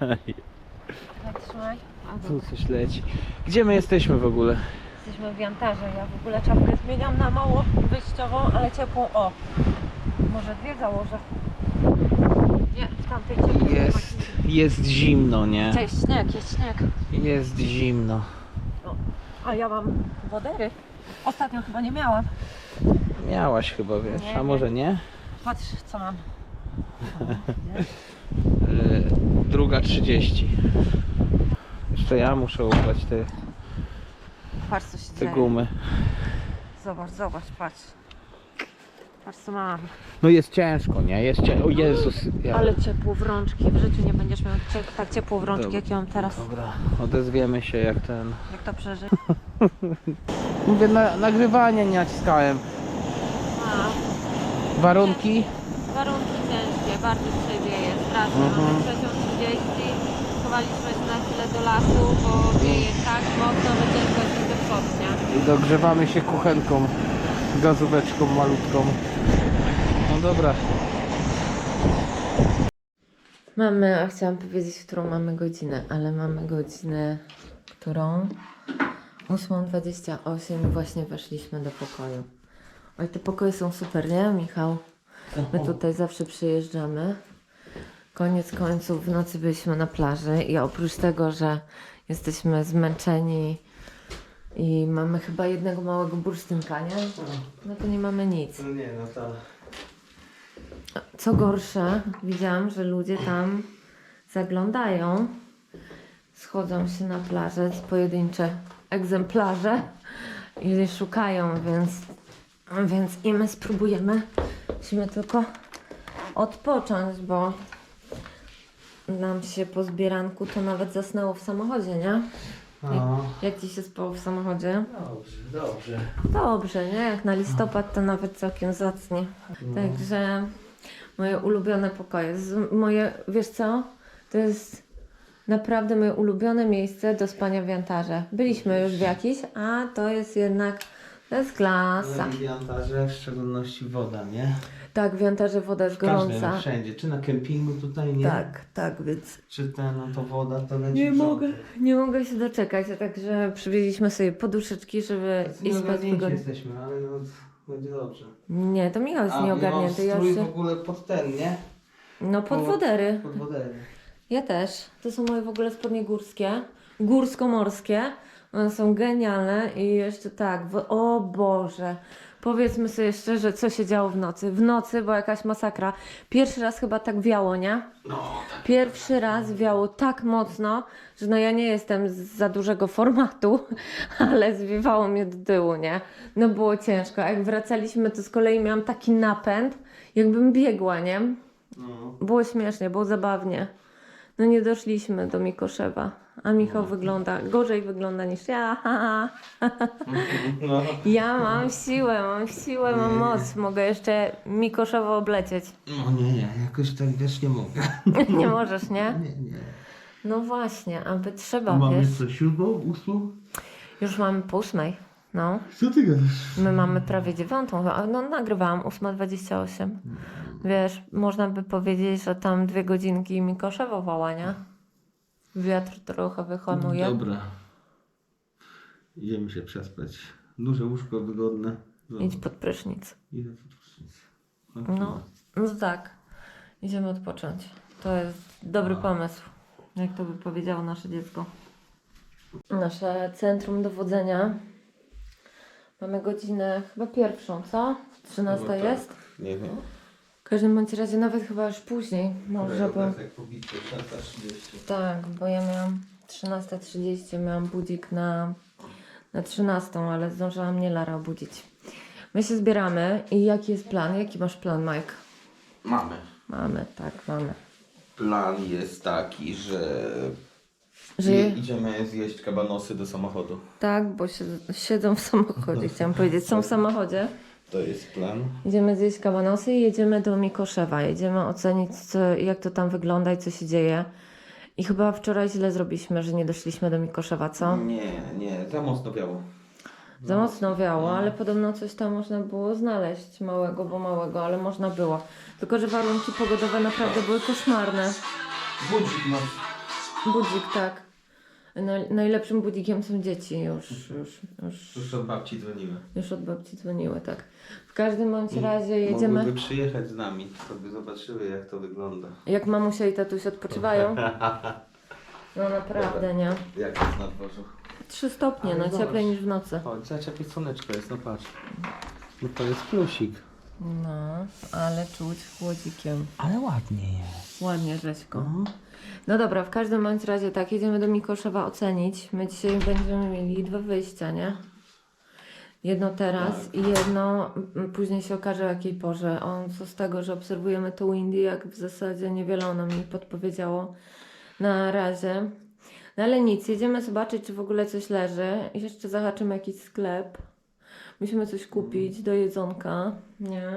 Hej, trzymaj. Tu coś leci. Gdzie my jesteśmy w ogóle? Jesteśmy w Jantarze. Ja w ogóle czapkę zmieniam na mało wyjściową, ale ciepłą. O! Może dwie założę. Nie, w tamtej ciepłej nie ma Jest, jest zimno, nie? śniegu. Cześć, śnieg, jest śnieg. Jest zimno. A ja mam wodery. Ostatnio chyba nie miałam. Miałaś chyba, wiesz, Nie, a nie. może nie? Patrz, co mam. Yy, Druga 30. Jeszcze ja muszę ubrać te, Patrz, co się te dzieje. gumy. Zobacz, zobacz, patrz. Patrz, co mam. No jest ciężko, nie? Jest ciężko. O Jezus. Ja... Ale ciepło w rączki. W życiu nie będziesz miał cie- tak ciepło w rączki, Dobra. jak ja mam teraz. Dobra, odezwiemy się jak ten... Jak to przeżyć? Mówię, na, nagrywanie nie naciskałem. A, Warunki? warunki ciężkie, bardzo dzisiaj strasznie. Mhm. Mamy trzecią 30, schowaliśmy się na chwilę do lasu, bo wieje tak mocno, że ciężko jest do przodu, nie? I dogrzewamy się kuchenką, gazóweczką malutką. No dobra. Mamy, a chciałam powiedzieć, którą mamy godzinę, ale mamy godzinę, którą? 8.28 i właśnie weszliśmy do pokoju. Oj, te pokoje są super, nie Michał? My tutaj zawsze przyjeżdżamy. Koniec końców w nocy byliśmy na plaży i oprócz tego, że jesteśmy zmęczeni i mamy chyba jednego małego bursztynka, nie? No to nie mamy nic. No nie, no to... Co gorsze, widziałam, że ludzie tam zaglądają, schodzą się na plażę, pojedyncze egzemplarze i szukają, więc, więc i my spróbujemy. Musimy tylko odpocząć, bo nam się po zbieranku to nawet zasnęło w samochodzie, nie? No, Jak ci się spało w samochodzie? dobrze, dobrze. Dobrze, nie? Jak na listopad to nawet całkiem zacnie. Także moje ulubione pokoje. Z, moje, wiesz co? To jest naprawdę moje ulubione miejsce do spania w Jantarze. Byliśmy już w jakiś, a to jest jednak, to jest klasa. w Jantarze w szczególności woda, nie? Tak, w Jantarze woda jest Każdy, gorąca. wszędzie. Czy na kempingu tutaj, nie? Tak, tak, więc Czy ten, no to woda, to leci nie w rząd. mogę, nie mogę się doczekać. Także przywieźliśmy sobie poduszeczki, żeby iść spać wygodnie. jesteśmy, ale no będzie dobrze. Nie, to Michał jest A, nieogarnięty. Ja Ja strój się... w ogóle pod ten, nie? No pod- wodery. Pod wodery. Ja też. To są moje w ogóle spodnie górskie, górsko-morskie. One są genialne i jeszcze tak, w... o Boże. Powiedzmy sobie szczerze, co się działo w nocy. W nocy była jakaś masakra. Pierwszy raz chyba tak wiało, nie? No, Pierwszy raz wiało tak mocno, że no ja nie jestem z za dużego formatu, ale zwiewało mnie do tyłu, nie? No było ciężko. A jak wracaliśmy, to z kolei miałam taki napęd, jakbym biegła, nie? no. Było śmiesznie, było zabawnie. No nie doszliśmy do Mikoszewa, a Michał wygląda, gorzej wygląda niż ja. no. Ja mam siłę, mam siłę, mam Nie. moc. Mogę jeszcze Mikoszewo oblecieć. No nie, nie, jakoś tak wiesz nie mogę. Nie możesz, nie? Nie, nie. No właśnie, aby trzeba, Mamy wiesz. co, siódmą, ósmą? Już mamy po ósmej. No, Co ty gadasz? my mamy prawie dziewiątą, a no nagrywałam 8.28. Wiesz, można by powiedzieć, że tam dwie godzinki Mikoszewo woła, nie? Wiatr trochę wyhamuje. Dobra. Idziemy się przespać. Duże łóżko wygodne. No. Idź pod prysznic. Idę pod prysznic. No, no tak. Idziemy odpocząć. To jest dobry pomysł. Jak to by powiedziało nasze dziecko. Nasze centrum dowodzenia. Mamy godzinę chyba pierwszą, co? 13 No tak. jest? Nie wiem. W każdym bądź razie nawet chyba już później. Może bo... Jak pobitkę, 330. Tak, bo ja miałam 13.30, miałam budzik na, na 13, ale zdążyła mnie Lara obudzić. My się zbieramy i jaki jest plan? Jaki masz plan, Mike? Mamy. Mamy, tak, mamy. Plan jest taki, że Że i- idziemy zjeść kabanosy do samochodu. tak, bo siedzą w samochodzie, chciałam powiedzieć, są w samochodzie. To jest plan. Idziemy zjeść kabanosy i jedziemy do Mikoszewa. Jedziemy ocenić, co, jak to tam wygląda i co się dzieje. I chyba wczoraj źle zrobiliśmy, że nie doszliśmy do Mikoszewa, co? Nie, nie, za mocno biało. Za mocno wiało, ale podobno coś tam można było znaleźć małego, bo małego, ale można było. Tylko, że warunki pogodowe naprawdę były koszmarne. Budzik nas Budzik, tak. Naj- najlepszym budzikiem są dzieci już, już, już, Już od babci dzwoniły. już od babci dzwoniły, tak. W każdym bądź razie jedziemy, Mogłyby przyjechać z nami, to by zobaczyły jak to wygląda. jak mamusia i tatuś odpoczywają. No naprawdę, nie? Jak jest na dworzu? 3 stopnie, Ale no zobacz. cieplej niż w nocy. O, zobacz jakie słoneczko jest, no patrz. No to jest plusik. No, ale czuć chłodzikiem. Ale ładnie jest. Ładnie, Rzeźko. No dobra, w każdym bądź razie tak, jedziemy do Mikoszewa ocenić. My dzisiaj będziemy mieli dwa wyjścia, nie? Jedno teraz i jedno później się okaże o jakiej porze. On co z tego, że obserwujemy to Windy, jak w zasadzie niewiele ono mi podpowiedziało na razie. No ale nic, jedziemy zobaczyć, czy w ogóle coś leży. Jeszcze zahaczymy jakiś sklep. Musimy coś kupić do jedzonka, nie?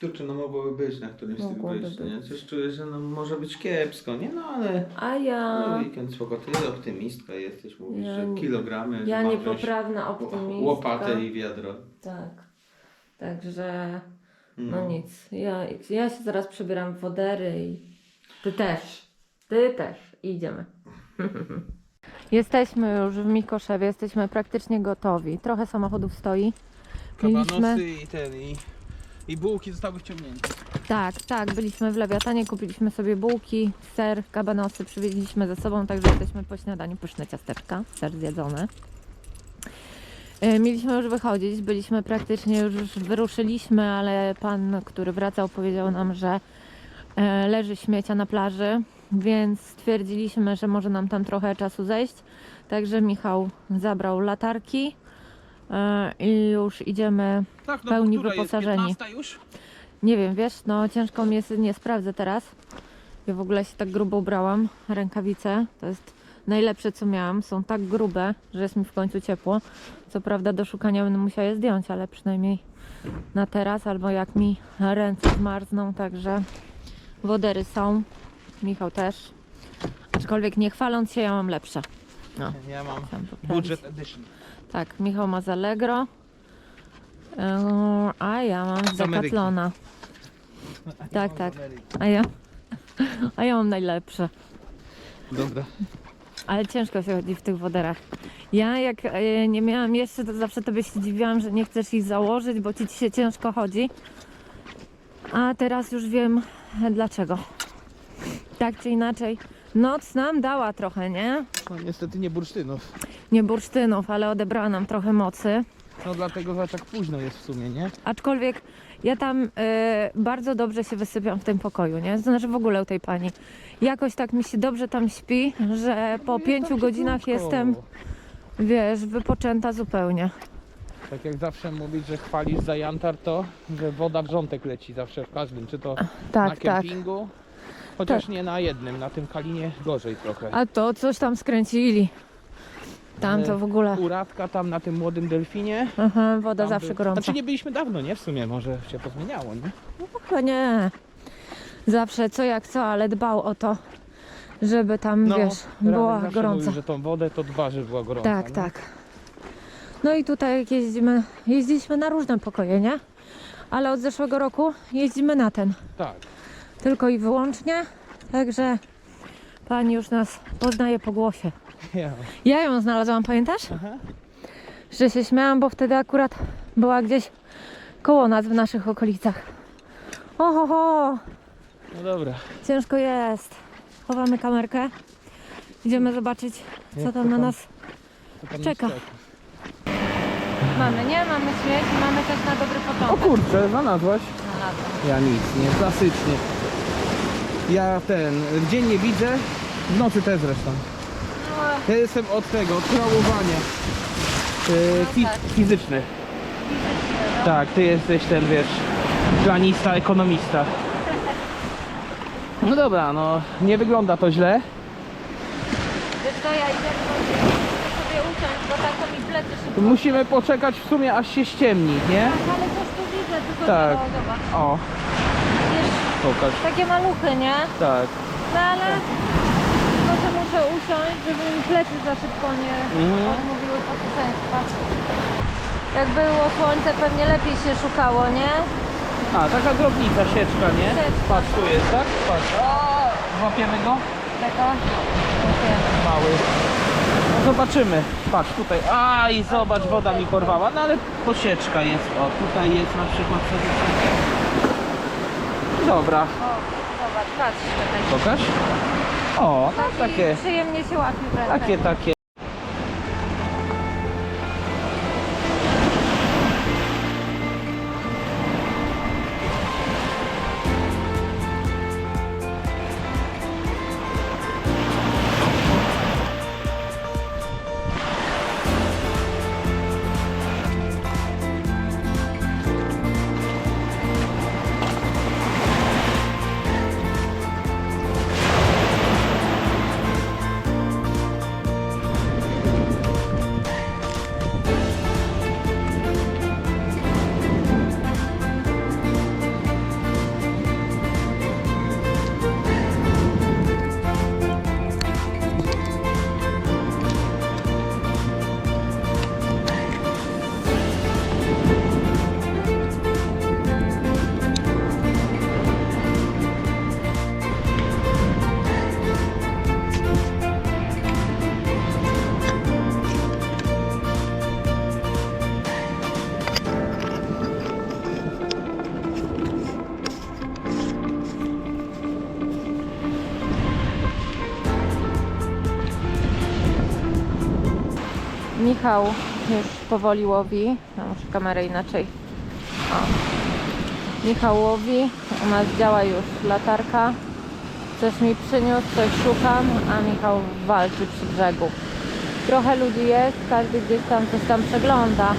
Tu czy no mogłoby być na którymś z tych Mogłoby wyjść, być. nie? Coś czuję, że no może być kiepsko, nie? No ale A ja... no, weekend spoko. Ty optymistka jesteś, mówisz, Ja że nie- kilogramy Ja ważysz, niepoprawna optymistka. Łopatę i wiadro. Tak. Także no nic. Ja, ja się zaraz przebieram w wodery i ty też. Ty też. I idziemy. Jesteśmy już w Mikoszewie, jesteśmy praktycznie gotowi. Trochę samochodów stoi. Kabanosy i ten i, i bułki zostały wciągnięte. Tak, tak, byliśmy w Lewiatanie, kupiliśmy sobie bułki, ser, kabanosy, przywieźliśmy ze sobą, także jesteśmy po śniadaniu, pyszne ciasteczka, ser zjedzony. E, Mieliśmy już wychodzić, byliśmy praktycznie już wyruszyliśmy, ale pan, który wracał, powiedział nam, że e, leży śmiecia na plaży, więc stwierdziliśmy, że może nam tam trochę czasu zejść. Także Michał zabrał latarki i już idziemy Tak, no, pełni wyposażeni. Jest 15 już? nie wiem, wiesz, no ciężko mi jest, nie sprawdzę teraz. Ja w ogóle się tak grubo ubrałam. Rękawice to jest najlepsze co miałam. Są tak grube, że jest mi w końcu ciepło. Co prawda do szukania będę musiała je zdjąć, ale przynajmniej na teraz albo jak mi ręce zmarzną, także wodery są. Michał też. Aczkolwiek nie chwaląc się, ja mam lepsze. No, Ja mam poprawić. budżet edition. Tak, Michał ma z Allegro. Yy, A ja mam z Ameryki. Decathlona. Tak, tak. A ja, a ja mam najlepsze. Dobra. Ale ciężko się chodzi w tych woderach. Ja jak e, nie miałam jeszcze, to zawsze tobie się dziwiłam, że nie chcesz ich założyć, bo ci, ci się ciężko chodzi. A teraz już wiem e, dlaczego. Tak czy inaczej. Noc nam dała trochę, nie? No niestety nie bursztynów. Nie bursztynów, ale odebrała nam trochę mocy. No dlatego za tak późno jest w sumie, nie? Aczkolwiek ja tam e, bardzo dobrze się wysypiam w tym pokoju, nie? Znaczy w ogóle u tej pani. Jakoś tak mi się dobrze tam śpi, że po pięciu godzinach jestem, wiesz, wypoczęta zupełnie. Tak jak zawsze mówić, że chwalisz za Jantar to, że woda wrzątek leci zawsze w każdym, czy to na Tak, tak. kempingu, chociaż nie na jednym, na tym Kalinie gorzej trochę. A to coś tam skręcili. Tam to w ogóle. U Radka tam na tym młodym delfinie. Aha, woda tam zawsze był- gorąca. Znaczy nie byliśmy dawno, nie? W sumie może się pozmieniało, nie? Chyba nie. Zawsze co jak co, ale dbał o to, żeby tam, wiesz, Radek była gorąca. Mówił, że tą wodę to dba, żeby była gorąca. Tak, nie? tak. No i tutaj jak jeździmy, jeździliśmy na różne pokoje, nie? Ale od zeszłego roku jeździmy na ten. Tak. Tylko i wyłącznie. Także pani już nas poznaje po głosie. Ja. Ja ją znalazłam, pamiętasz? Aha. Że się śmiałam, bo wtedy akurat była gdzieś koło nas w naszych okolicach. Oho, ho, No dobra. ciężko jest. Chowamy kamerkę. Idziemy zobaczyć, co tam na nas Czeka. mamy. Nie, mamy śmieć i mamy też na dobry O początek. kurczę, znalazłaś? Znalazłam. Ja nic, nie, klasycznie. Ja ten, w dzień nie widzę, w nocy też zresztą. No, Ja jestem od tego, od krałowania. Yy, fi- tak. fizyczny. Tak, ty jesteś ten, wiesz, planista, ekonomista. No dobra, no nie wygląda to źle. Wiesz co, ja idę sobie usiąść, bo tak to mi plecy szybko. Musimy poczekać w sumie aż się ściemni, nie? Tak, ale coś tu widzę, tylko Tak. o, pokaż. takie maluchy, nie? Tak. No ale może muszę usiąść, żeby mi plecy za szybko nie Mhm. odmówiły posłuszeństwa. Jak było słońce, pewnie lepiej się szukało, nie? A, taka drobnica, sieczka, nie? Sieczka. Patrz, tu jest, tak? Patrz. Złapiemy go? Taka. Mały. No zobaczymy. Patrz tutaj. A i zobacz, woda mi porwała. No ale posieczka jest. O, tutaj jest na przykład sobie. Dobra, O, zobacz, patrz tutaj. pokaż. O, no Taki takie, Przyjemnie się łapie w ręce. takie, takie. Michał już powoli łowi. No, muszę kamerę inaczej. O. Michał łowi. U nas działa już latarka. Coś mi przyniósł, coś szukam, a Michał walczy przy brzegu. Trochę ludzi jest, każdy gdzieś tam coś tam przegląda.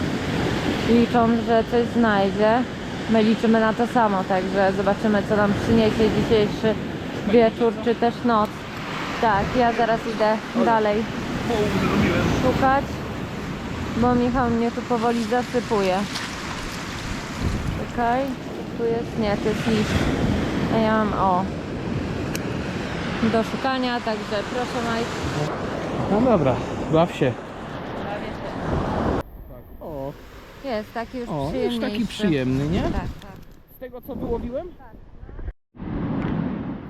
Liczą, że coś znajdzie. My liczymy na to samo, także zobaczymy co nam przyniesie dzisiejszy wieczór, czy też noc. Tak, ja zaraz idę dalej szukać, bo Michał mnie tu powoli zasypuje. Czekaj, tu jest, nie, to jest list. A ja mam, o, do szukania, także proszę Mike. No dobra, baw się. O, Jest taki już o już przyjemniejszy. taki przyjemny, nie? Tak, tak. Z tego co wyłowiłem?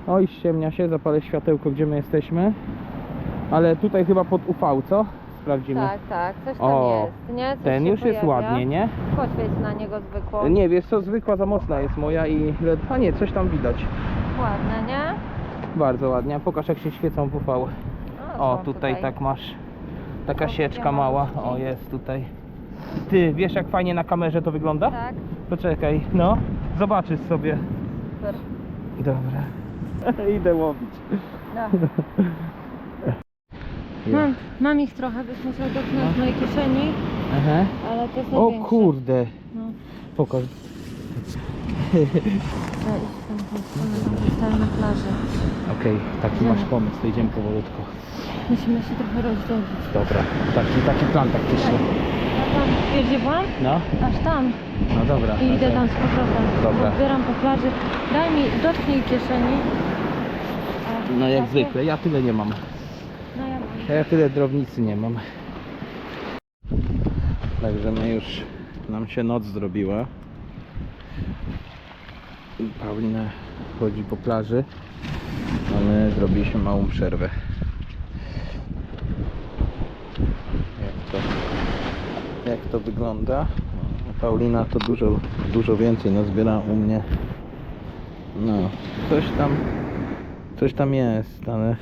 Oj, ściemnia się, zapalę światełko, gdzie my jesteśmy. Ale tutaj chyba pod UV, co? Sprawdzimy. Tak, tak, coś tam O, jest, nie? Coś Ten się już jest pojawia. ładnie, nie? Poświeć na niego zwykło. Nie, wiesz co, zwykła za mocna jest moja i... A nie, coś tam widać. Ładne, nie? Bardzo ładnie. A Pokaż jak się świecą w UV. No, O, są tutaj tak masz. Taka O, sieczka mała. O, jest tutaj. Ty, wiesz jak fajnie na kamerze to wygląda? Tak, Poczekaj, no. Zobaczysz sobie. super. Dobra. Idę łowić. No. Mam, mam ich trochę, byś musiał dotknąć w mojej kieszeni, Aha. ale to są O większe. kurde. No. Pokaż. Trzeba iść w tamtą stronę, tam zostałem na plaży. Okej, taki Idziemy. masz pomysł, to idziemy powolutku. Musimy się trochę rozdzielić. Dobra, taki, taki plan taktyczny. Ja tam, byłam? No, Aż tam. no dobra. I idę tam z powrotem. Dobra. Odbieram po plaży. Daj mi, dotknij kieszeni. O, No jak takie? zwykle, ja tyle nie mam. No ja tyle drobnicy nie mam. Także my już nam się noc zrobiła. Paulina chodzi po plaży, a my zrobiliśmy małą przerwę. Jak to, jak to wygląda? Paulina to dużo, dużo więcej nazbiera u mnie. No, coś tam, coś tam jest, ale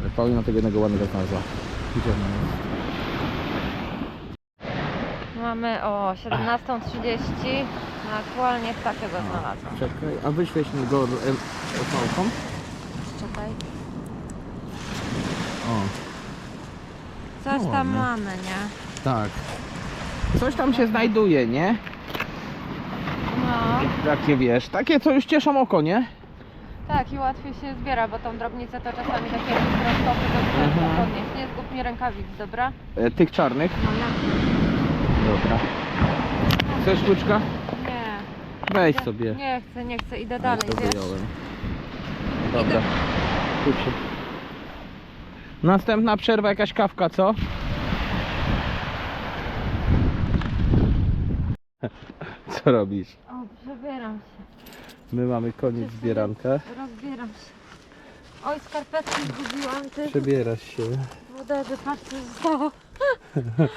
ale Paulina tego jednego ładnego znalazła. Mamy o 17.30. No, aktualnie takiego znalazłam. Czekaj, a wyśleć mi go opałką? Czekaj. O, Coś No tam ładne. mamy, nie? tak. Coś tam się znajduje, nie? No. Takie wiesz, takie co już cieszą oko, nie? Tak i łatwiej się zbiera, bo tą drobnicę to czasami takie to ciężko Mhm. podnieść. Nie zgub mi rękawic, dobra? E, tych czarnych. No ja. Dobra. Chcesz kluczka? Nie. Weź Ja- sobie. Nie chcę, nie chcę, idę dalej, to wiesz? wyjąłem. Dobra. Tu się. Następna przerwa, jakaś kawka, co? Co robisz? O, przebieram się. My mamy koniec zbieranka. Rozbieram się. Oj, skarpetki zgubiłam, ty. Przebierasz się. Wodery, patrz co zostało.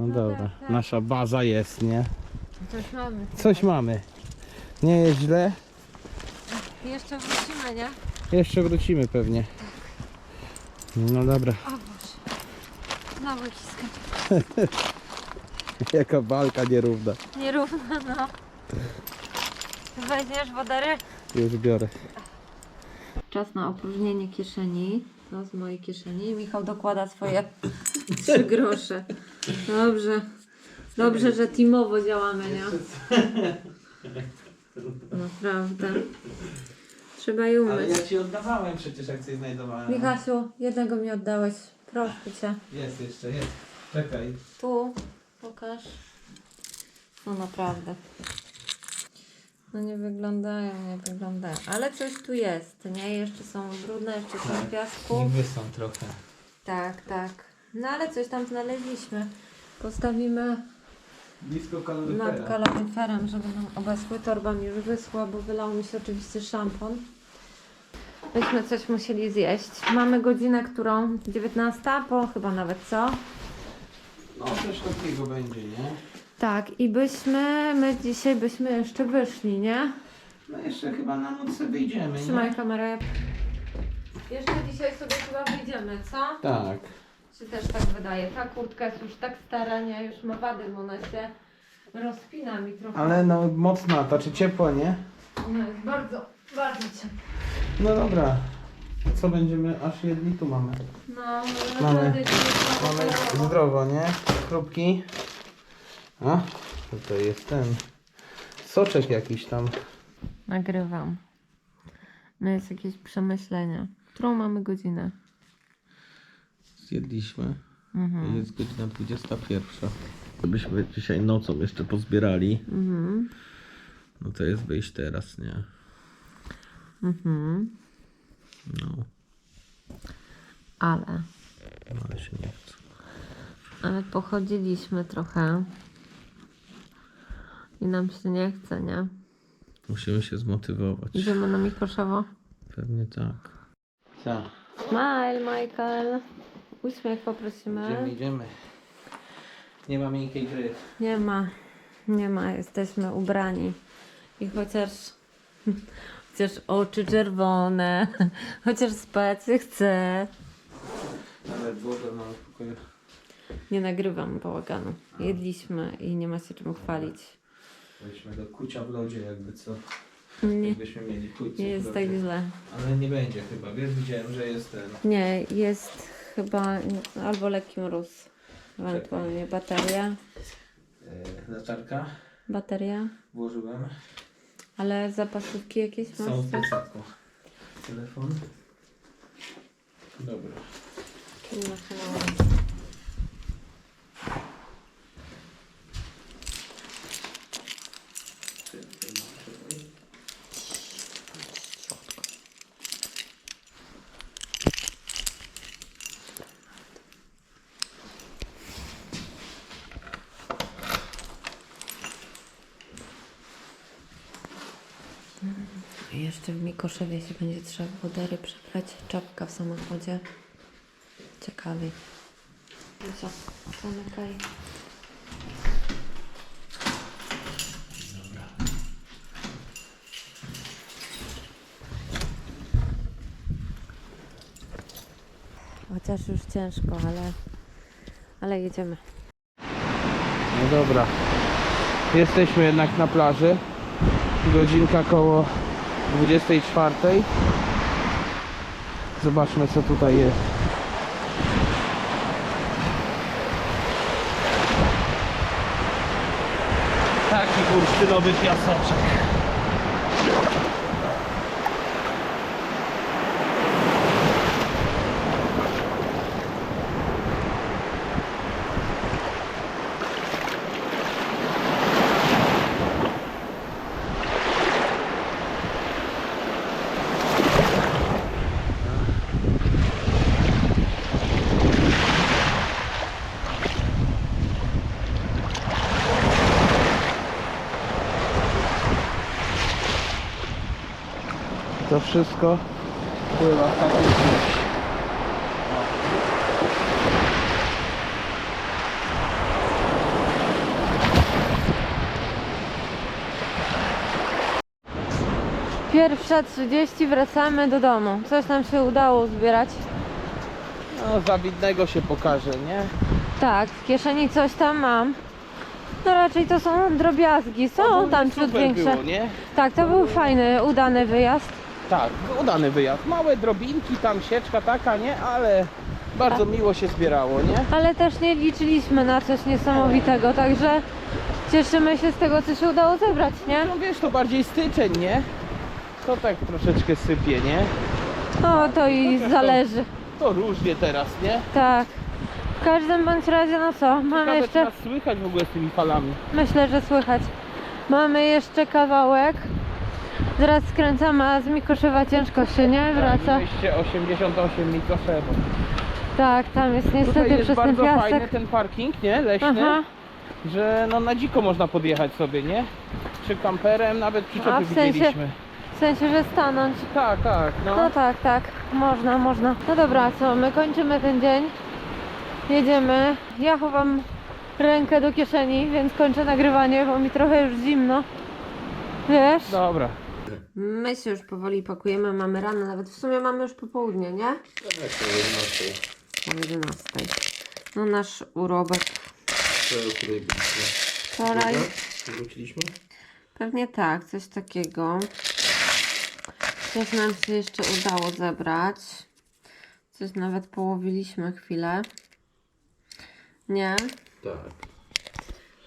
No dobra, tak, tak. nasza baza jest, nie? Coś mamy. Coś mamy. Nie jest źle. Jeszcze wrócimy, nie? Jeszcze wrócimy pewnie. No dobra, O Boże. Znowu jaka walka nierówna. Nierówno, no. Weźmiesz wodery? Już biorę. Czas na opróżnienie kieszeni. No, z mojej kieszeni. Michał dokłada swoje trzy grosze. Dobrze. Dobrze, że teamowo działamy, nie? Naprawdę. Trzeba je umyć. ci oddawałem przecież jak coś znajdowałem. Michasiu, jednego mi oddałeś. Proszę cię. Jest jeszcze, jest. Czekaj. Tu, pokaż. No naprawdę. No nie wyglądają, nie wyglądają. Ale coś tu jest, nie? Jeszcze są brudne, jeszcze są w piasku. Niby są trochę. Tak, tak. No ale coś tam znaleźliśmy. Postawimy Blisko nad kaloryferem, żeby nam obesły. Torba mi już wyschła, bo wylał mi się oczywiście szampon. Myśmy coś musieli zjeść. Mamy godzinę, którą 19, po chyba nawet co? No coś takiego będzie, nie? Tak, i byśmy, my dzisiaj byśmy jeszcze wyszli, nie? No jeszcze chyba na noc sobie wyjdziemy, Trzymaj kamerę. Jeszcze dzisiaj sobie chyba wyjdziemy, co? Tak. Czy też tak wydaje? Ta kurtka jest już tak stara, nie? Już ma wady, bo ona się rozpina mi trochę. Ale no mocna, to czy ciepła, nie? Ona jest bardzo, bardzo ciepła. No dobra. Co będziemy, aż jedli tu mamy. No, Mamy- naprawdę Mamy zdrowo, nie? Chrupki. A, tutaj jest ten soczek jakiś tam. Nagrywam. No jest jakieś przemyślenia. Którą mamy godzinę? Zjedliśmy. Mhm. Jest godzina 21. Gdybyśmy dzisiaj nocą jeszcze pozbierali, Mhm. no to jest wyjść teraz, nie? Mhm. No, Ale, no ale się nie chce. ale pochodziliśmy trochę. I nam się nie chce, nie? Musimy się zmotywować. Idziemy na Mikoszowo. Pewnie tak. Co? Smile, Michael. Uśmiech poprosimy. Idziemy, idziemy. Nie ma miękkiej gry. Nie ma, nie ma, jesteśmy ubrani. I chociaż, chociaż oczy czerwone, chociaż spać się chce. Ale Boże, mamy w pokoju. Nie nagrywam bałaganu. Jedliśmy i nie ma się czym chwalić. Weźmy do kucia w lodzie, jakby co. Nie, Jakbyśmy mieli nie jest tak źle. Ale nie będzie chyba. Wiesz, widziałem, że jest ten. Nie, jest chyba albo lekki mróz, ewentualnie bateria. Yy, latarka. Bateria, Włożyłem. ale zapasówki jakieś masz? Są w plecaku. Telefon. Dobra. Czym maszynową? Jeszcze w Mikoszewie się będzie trzeba wodery przebrać. Czapka w samochodzie. Ciekawie. I co? Zamykaj. Chociaż już ciężko, ale, ale jedziemy. No dobra. Jesteśmy jednak na plaży. Godzinka koło 24. Zobaczmy co tutaj jest. Taki bursztynowy piasoczek. To wszystko pływa w takim czymś. Pierwsza 30 wracamy do domu. Coś nam się udało zbierać. No, zawidnego się pokaże, nie? Tak, w kieszeni coś tam mam. No raczej to są drobiazgi. Są Ogólnie tam ciut większe. Było, nie? Tak, to był fajny, udany wyjazd. Tak, udany wyjazd. Małe drobinki, tam sieczka taka, nie? Ale bardzo miło się zbierało, nie? Ale też nie liczyliśmy na coś niesamowitego, także cieszymy się z tego, co się udało zebrać, nie? No wiesz, to bardziej styczeń, nie? To tak troszeczkę sypie, nie? No to i Chociaż to- zależy. To różnie teraz, nie? Tak. W każdym bądź razie, no co, mamy Ciekawe, czy jeszcze, nas słychać w ogóle z tymi falami. myślę, że słychać. Mamy jeszcze kawałek. Zaraz skręcamy, a z Mikoszewa ciężko się nie wraca. 288 mikroszewo. Tak, tam jest Tutaj niestety jest przez ten bardzo fajny piasek. ten parking, nie? Leśny. Aha. Że no na dziko można podjechać sobie, nie? Czy kamperem, nawet A, przyczepy w sensie- widzieliśmy. W sensie, że stanąć. Tak, tak, no. No tak, tak, można, można. No dobra, co, my kończymy ten dzień. Jedziemy. Ja chowam rękę do kieszeni, więc kończę nagrywanie, bo mi trochę już zimno. Wiesz? Dobra. My się już powoli pakujemy, mamy rano, nawet w sumie mamy już popołudnie, nie? Tak, to jest O 11. No nasz urobek To o której byliśmy? wczoraj. Wróciliśmy? Pewnie tak, coś takiego. Coś nam się jeszcze udało zebrać. Coś nawet połowiliśmy chwilę. Nie? Tak.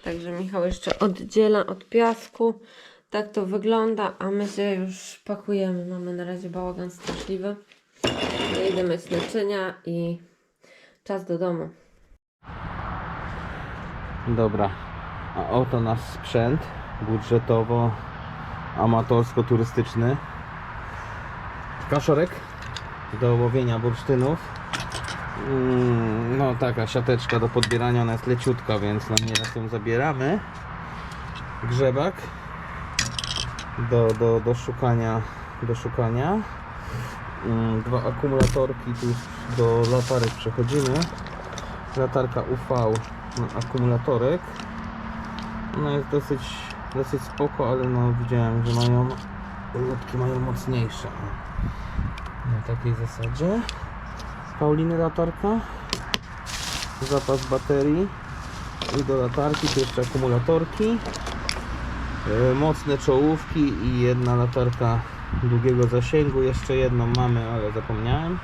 Także Michał jeszcze oddziela od piasku. Tak to wygląda, a my się już pakujemy. Mamy na razie bałagan straszliwy. No idę myć naczynia i czas do domu. Dobra. A oto nasz sprzęt budżetowo amatorsko-turystyczny. Kaszorek do łowienia bursztynów. Mm, No taka siateczka do podbierania, ona jest leciutka, więc na nieraz ją zabieramy. Grzebak do, do, do szukania do szukania. Mm, Dwa akumulatorki tu do latarek przechodzimy. Latarka UV na akumulatorek. Ona jest dosyć, dosyć spoko, ale no widziałem, że mają lotki mają mocniejsze. Na takiej zasadzie. Pauliny latarka. Zapas baterii. I do latarki tu jeszcze akumulatorki. E, Mocne czołówki i jedna latarka długiego zasięgu. Jeszcze jedną mamy, ale zapomniałem.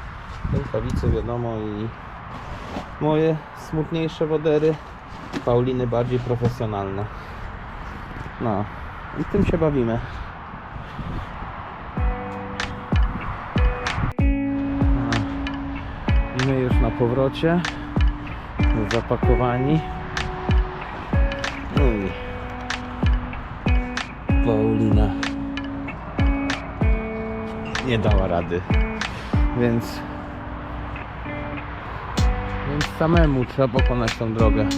Rękawice wiadomo i moje smutniejsze wodery. Pauliny bardziej profesjonalne. No i tym się bawimy. My już na powrocie. Zapakowani. No i Nie dała rady. Więc więc samemu trzeba pokonać tą drogę.